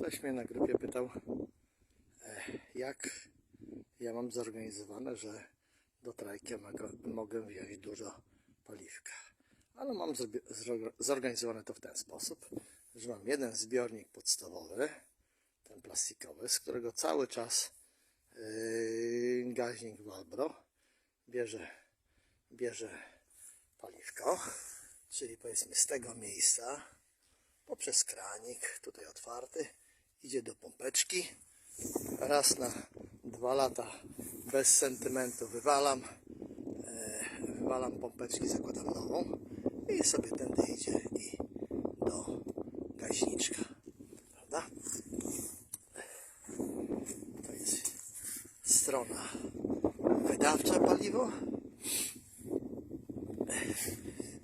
Ktoś mnie na grupie pytał, jak ja mam zorganizowane, że do trajki mogę, wziąć dużo paliwka. Ale mam zrobi- zro- zorganizowane to w ten sposób, że mam jeden zbiornik podstawowy, ten plastikowy, z którego cały czas yy, gaźnik Walbro bierze, bierze paliwko, czyli powiedzmy z tego miejsca poprzez kranik, tutaj otwarty, idzie do pompeczki. Raz na dwa lata bez sentymentu wywalam, e, wywalam pompeczki, zakładam nową i sobie tędy idzie i do gaźniczka, prawda? To jest strona wydawcza paliwo.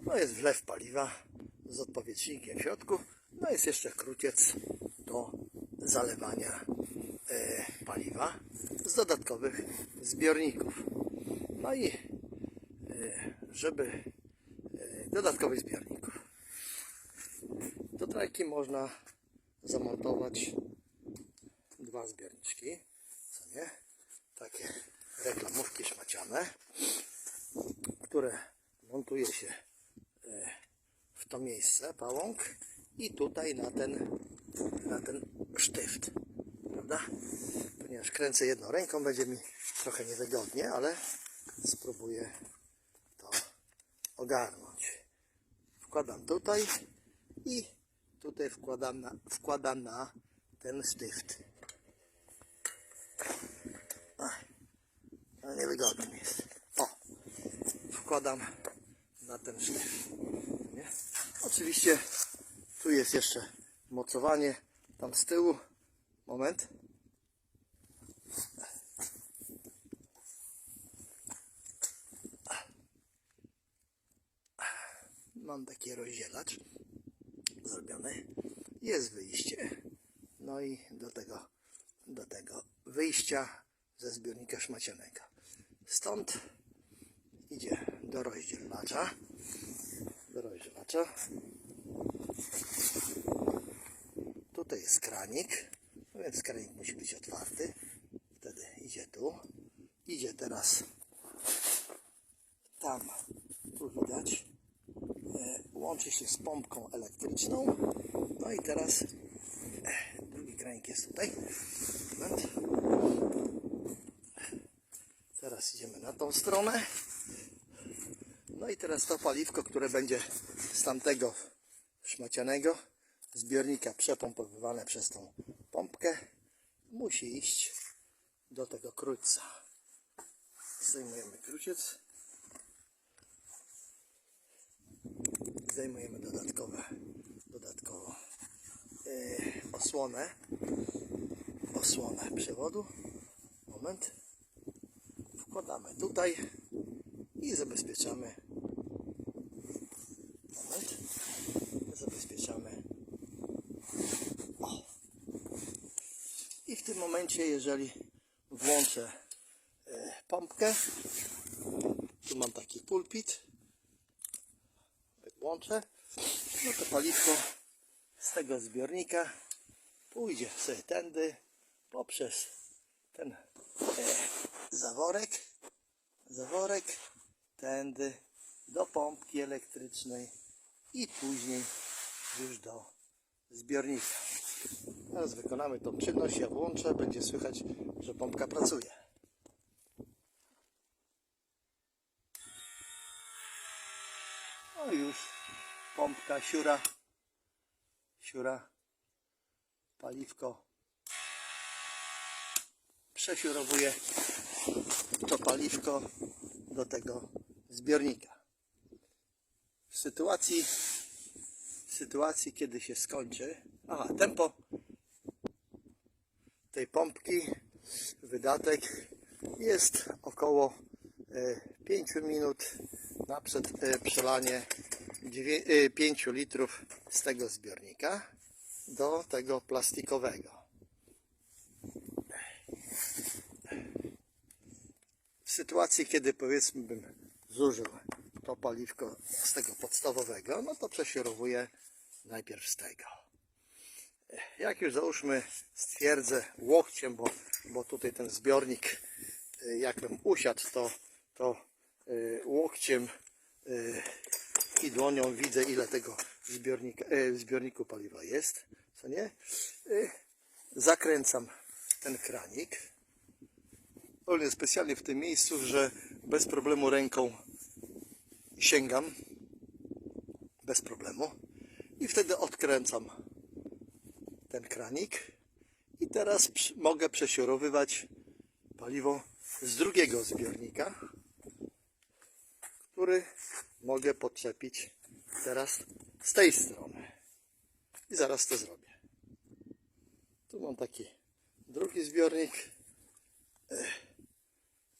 No jest wlew paliwa z odpowietrznikiem w środku. No jest jeszcze kruciec do zalewania e, paliwa z dodatkowych zbiorników. No i e, żeby e, dodatkowych zbiorników. Do trajki można zamontować dwa zbiorniczki, co nie? Takie reklamówki szmaciane, które montuje się w to miejsce, pałąk i tutaj na ten, na ten sztyft, prawda? Ponieważ kręcę jedną ręką, będzie mi trochę niewygodnie, ale spróbuję to ogarnąć. Wkładam tutaj i tutaj wkładam na, wkładam na ten sztyft. Ach, niewygodnie mi jest. O, wkładam na ten. Nie? Oczywiście tu jest jeszcze mocowanie tam z tyłu. Moment. Mam taki rozdzielacz zrobiony. Jest wyjście. No i do tego, do tego wyjścia ze zbiornika szmacianego. Stąd idzie do rozdzielacza. Do rozdzielacza. Tutaj jest kranik, więc kranik musi być otwarty. Wtedy idzie tu. Idzie teraz tam, tu widać. E, łączy się z pompką elektryczną. No i teraz e, drugi kranik jest tutaj. Moment. Teraz idziemy na tą stronę. No i teraz to paliwko, które będzie z tamtego szmacianego zbiornika przepompowywane przez tą pompkę, musi iść do tego krótca. Zdejmujemy króciec. Zdejmujemy dodatkowe, dodatkową yy, osłonę, osłonę przewodu. Moment. Wkładamy tutaj i zabezpieczamy. Moment. Zabezpieczamy. O. I w tym momencie, jeżeli włączę e, pompkę, tu mam taki pulpit, włączę, no to paliwko z tego zbiornika pójdzie sobie tędy poprzez ten e, zaworek, zaworek tędy do pompki elektrycznej i później już do zbiornika. Teraz wykonamy tą czynność, ja włączę, będzie słychać, że pompka pracuje. No już pompka siura, siura, paliwko przesiurowuje to paliwko do tego zbiornika. W sytuacji, w sytuacji kiedy się skończy, aha, tempo tej pompki, wydatek jest około e, 5 minut na przed, e, przelanie 5 litrów z tego zbiornika do tego plastikowego. w sytuacji, kiedy powiedzmy bym zużył to paliwko z tego podstawowego, no to przesierowuję najpierw z tego. Jak już załóżmy stwierdzę łokciem, bo, bo tutaj ten zbiornik, y, jakbym usiadł, to, to y, łokciem y, i dłonią widzę, ile tego zbiornika, w zbiorniku paliwa jest, co nie? Zakręcam ten kranik. Robię specjalnie w tym miejscu, że bez problemu ręką sięgam. Bez problemu. I wtedy odkręcam ten kranik. I teraz mogę przesiorowywać paliwo z drugiego zbiornika, który mogę podczepić teraz z tej strony. I zaraz to zrobię. Tu mam taki drugi zbiornik e,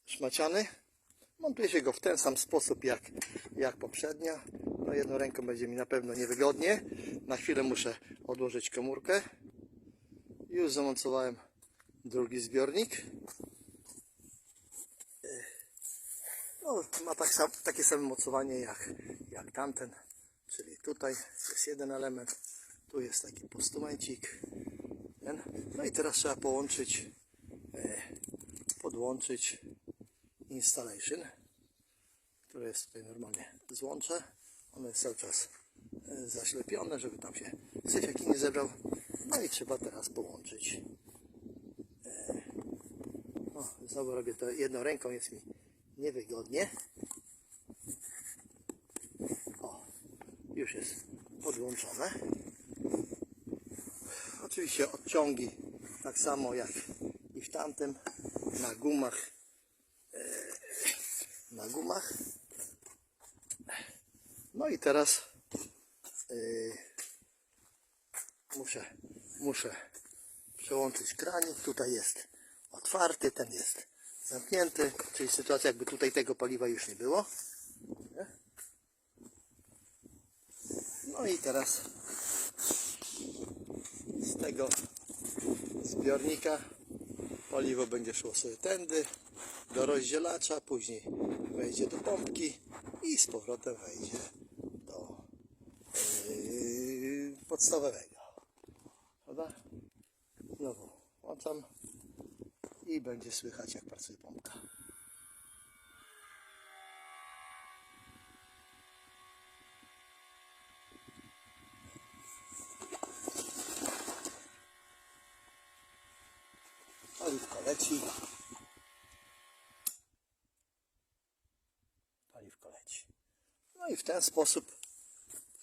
szmaciany. Montuję się go w ten sam sposób jak, jak poprzednio. No jedną ręką będzie mi na pewno niewygodnie. Na chwilę muszę odłożyć komórkę. Już zamontowałem drugi zbiornik. No, ma tak sam, takie samo mocowanie jak, jak tamten. Czyli tutaj jest jeden element. Tu jest taki postumencik. No i teraz trzeba połączyć, e, podłączyć installation, które jest tutaj normalnie złącze. Ono jest cały czas e, zaślepione, żeby tam się syf jaki nie zebrał. No i trzeba teraz połączyć. E, O, znowu robię to jedną ręką, jest mi niewygodnie. O, już jest podłączone. Oczywiście odciągi tak samo jak i w tamtym na gumach e, na gumach no i teraz e, muszę muszę przełączyć kranik. Tutaj jest otwarty ten jest zamknięty. Czyli sytuacja jakby tutaj tego paliwa już nie było. No i teraz z tego zbiornika paliwo będzie szło sobie tędy do rozdzielacza, później wejdzie do pompki i z powrotem wejdzie do yy, podstawowego. Prawda? Znowu włączam i będzie słychać jak pracuje pompka. Paliwko leci. Paliwko leci. No i w ten sposób,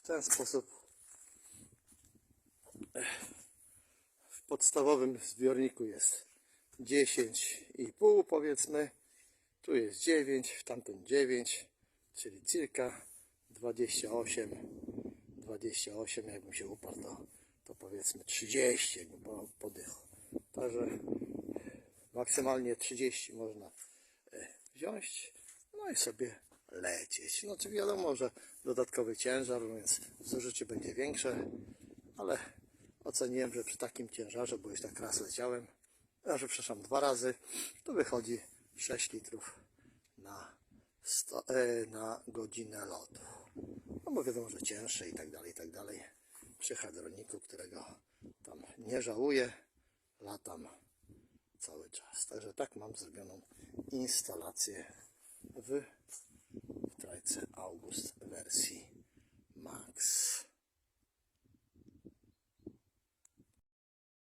w ten sposób podstawowym zbiorniku jest 10,5 powiedzmy. Tu jest 9, w tamtym 9, czyli cirka 28, 28 jakbym się uparł to, to powiedzmy 30 jakbym po- podychał. Także maksymalnie 30 można e, wziąć, no i sobie lecieć. No czy wiadomo, że dodatkowy ciężar, więc zużycie będzie większe, ale oceniłem, że przy takim ciężarze, bo już tak raz leciałem, że przepraszam, dwa razy, to wychodzi 6 litrów na, sto, e, na godzinę lotu. No bo wiadomo, że cięższe i tak dalej, i tak dalej. Przy hadroniku, którego tam nie żałuję, latam cały czas. Także tak mam zrobioną instalację w, w trajce August wersji Max.